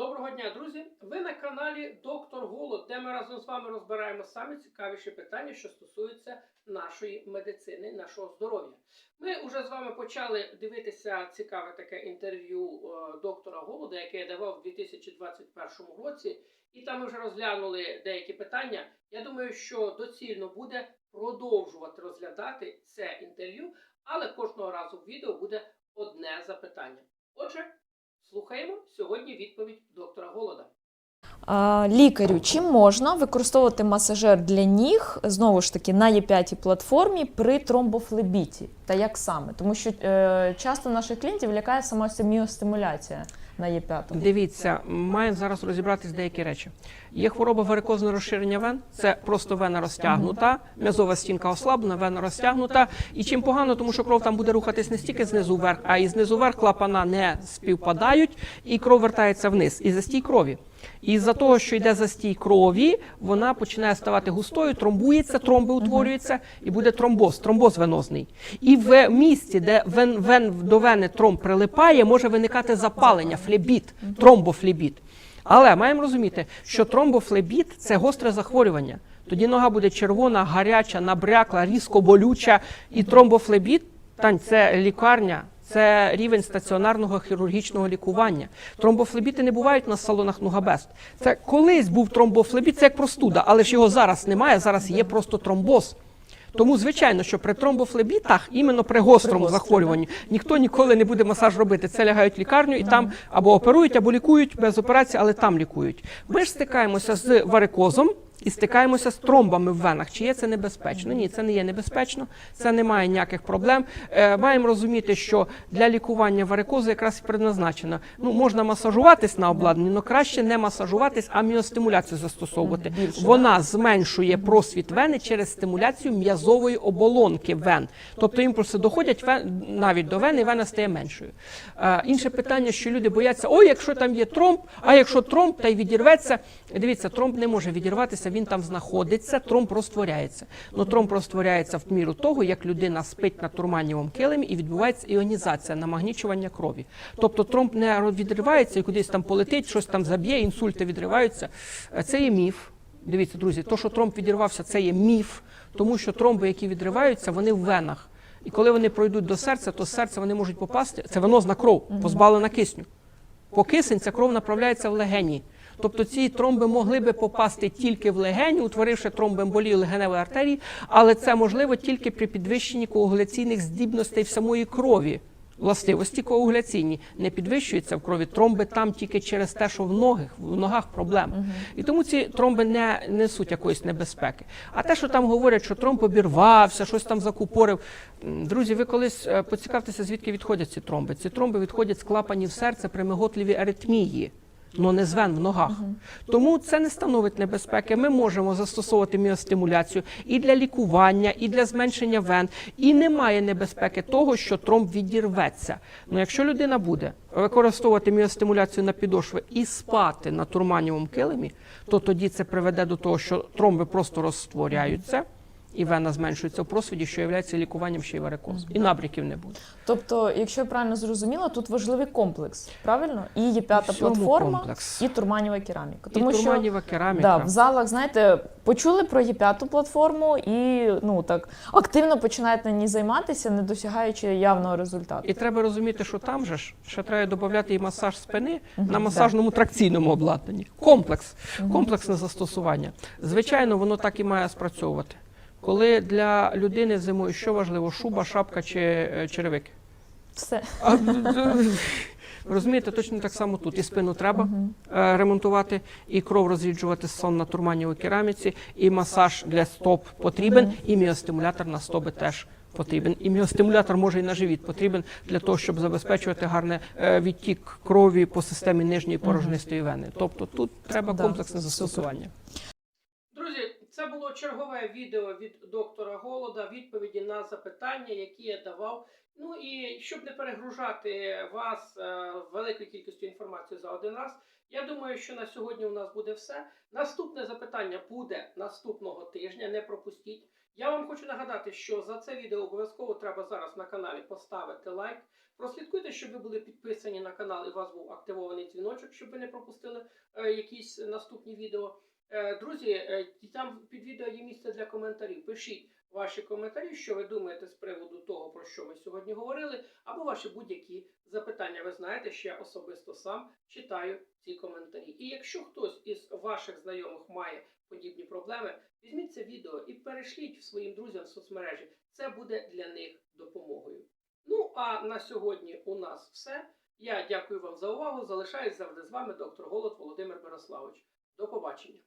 Доброго дня, друзі! Ви на каналі Доктор Голод, де ми разом з вами розбираємо саме цікавіші питання, що стосуються нашої медицини, нашого здоров'я. Ми вже з вами почали дивитися цікаве таке інтерв'ю е, доктора Голода, яке я давав у 2021 році, і там ми вже розглянули деякі питання. Я думаю, що доцільно буде продовжувати розглядати це інтерв'ю, але кожного разу в відео буде одне запитання. Отже, слухаємо сьогодні відповідь доктора Голода. Лікарю, чи можна використовувати масажер для ніг знову ж таки на Є5 платформі при тромбофлебіті? Та як саме? Тому що е, часто наших клієнтів лякає сама міостимуляція на Є5. Дивіться, маємо зараз розібратись деякі речі. Є хвороба варикозне розширення вен, це просто вена розтягнута, м'язова стінка ослаблена, вена розтягнута. І чим погано, тому що кров там буде рухатись не стільки знизу вверх, а і знизу вверх клапана не співпадають, і кров вертається вниз. І застій крові. І з-за того, що йде застій крові, вона починає ставати густою, тромбується, тромби утворюються, і буде тромбоз, тромбоз венозний. І в місці, де вен, вен, до вени тромб прилипає, може виникати запалення, флебіт, тромбофлебіт. Але маємо розуміти, що тромбофлебіт це гостре захворювання. Тоді нога буде червона, гаряча, набрякла, різко болюча. І тромбофлебіт, тань, це лікарня, це рівень стаціонарного хірургічного лікування. Тромбофлебіти не бувають на салонах Нугабест. Це колись був тромбофлебіт, це як простуда, але ж його зараз немає. Зараз є просто тромбоз. Тому, звичайно, що при тромбофлебітах, іменно при гострому захворюванні, ніхто ніколи не буде масаж робити. Це лягають в лікарню і там або оперують, або лікують без операції, але там лікують. Ми ж стикаємося з варикозом. І стикаємося з тромбами в венах. Чи є це небезпечно? Ні, це не є небезпечно, це не має ніяких проблем. Е, маємо розуміти, що для лікування варикозу якраз і предназначено. Ну, можна масажуватись на обладнанні, але краще не масажуватись, а міостимуляцію застосовувати. Вона зменшує просвіт вени через стимуляцію м'язової оболонки вен. Тобто імпульси доходять вен, навіть до вени, і вена стає меншою. Е, інше питання, що люди бояться: ой, якщо там є тромб, а якщо тромб та й відірветься. Дивіться, тромб не може відірватися, він там знаходиться, тромб розтворяється. Ну тромб розтворяється в міру того, як людина спить на турманівому килимі і відбувається іонізація, намагнічування крові. Тобто тромб не відривається і кудись там полетить, щось там заб'є, інсульти відриваються. Е, Це є міф. Дивіться, друзі, то, що тромб відірвався, це є міф, тому що тромби, які відриваються, вони в венах. І коли вони пройдуть до серця, то з серця вони можуть попасти. Це венозна кров, позбавлена кисню. По кисень ця кров направляється в легені. Тобто ці тромби могли би попасти тільки в легені, утворивши тромбоемболію легеневої артерії, але це можливо тільки при підвищенні коагуляційних здібностей в самої крові. Властивості коагуляційні не підвищуються в крові. Тромби там тільки через те, що в ногах, в ногах проблема. І тому ці тромби не несуть якоїсь небезпеки. А те, що там говорять, що тромб обірвався, щось там закупорив. Друзі, ви колись е, поцікавтеся, звідки відходять ці тромби. Ці тромби відходять з клапанів серця при миготливій аритмії. Ну не з вен в ногах. Тому це не становить небезпеки. Ми можемо застосовувати міостимуляцію і для лікування, і для зменшення вен. І немає небезпеки того, що тромб відірветься. Ну якщо людина буде використовувати міостимуляцію на підошви і спати на турманівому килимі, то тоді це приведе до того, що тромби просто розтворяються. І вена зменшується в просвіті, що є лікуванням ще й варикозу. І набряків не буде. Тобто, якщо я правильно зрозуміла, тут важливий комплекс, правильно? І є п'ята платформа, комплекс. і турманєва кераміка. і турманіва кераміка. Да, в залах, знаєте, почули про Є5 платформу і ну так активно починають на ній займатися, не досягаючи явного результату. І треба розуміти, що там же ж ще треба додати і масаж спини Мгм, на масажному тракційному обладнанні. Комплекс, комплексне застосування. Звичайно, воно так і має спрацьовувати. Коли для людини зимою що важливо, шуба, шапка чи е, черевики? Все. А, Розумієте, точно так само тут. І спину треба е, ремонтувати, і кров розріджувати сон на турманівій кераміці, і масаж для стоп потрібен, і міостимулятор на стопи теж потрібен. І міостимулятор може і на живіт потрібен для того, щоб забезпечувати гарний відтік крові по системі нижньої порожнистої вени. Тобто тут треба комплексне застосування. Це було чергове відео від доктора Голода, відповіді на запитання, які я давав. Ну і щоб не перегружати вас е, великою кількістю інформації за один раз, я думаю, що на сьогодні у нас буде все. Наступне запитання буде наступного тижня. Не пропустіть. Я вам хочу нагадати, що за це відео обов'язково треба зараз на каналі поставити лайк. Прослідкуйте, щоб ви були підписані на канал і у вас був активований дзвіночок, щоб ви не пропустили е, якісь наступні відео. Е, друзі, е, там під відео є місце для коментарів. Пишіть ваші коментарі, що ви думаєте з приводу того, про що ми сьогодні говорили, або ваші будь-які запитання. Ви знаєте, що я особисто сам читаю ці коментарі. І якщо хтось із ваших знайомих має подібні проблеми, візьміть це відео і перешліть своїм друзям в соцмережі. Це буде для них допомогою. Ну а на сьогодні у нас все. Я дякую вам за увагу. Залишаюсь завжди з вами, доктор Голод Володимир Мирославович. До побачення.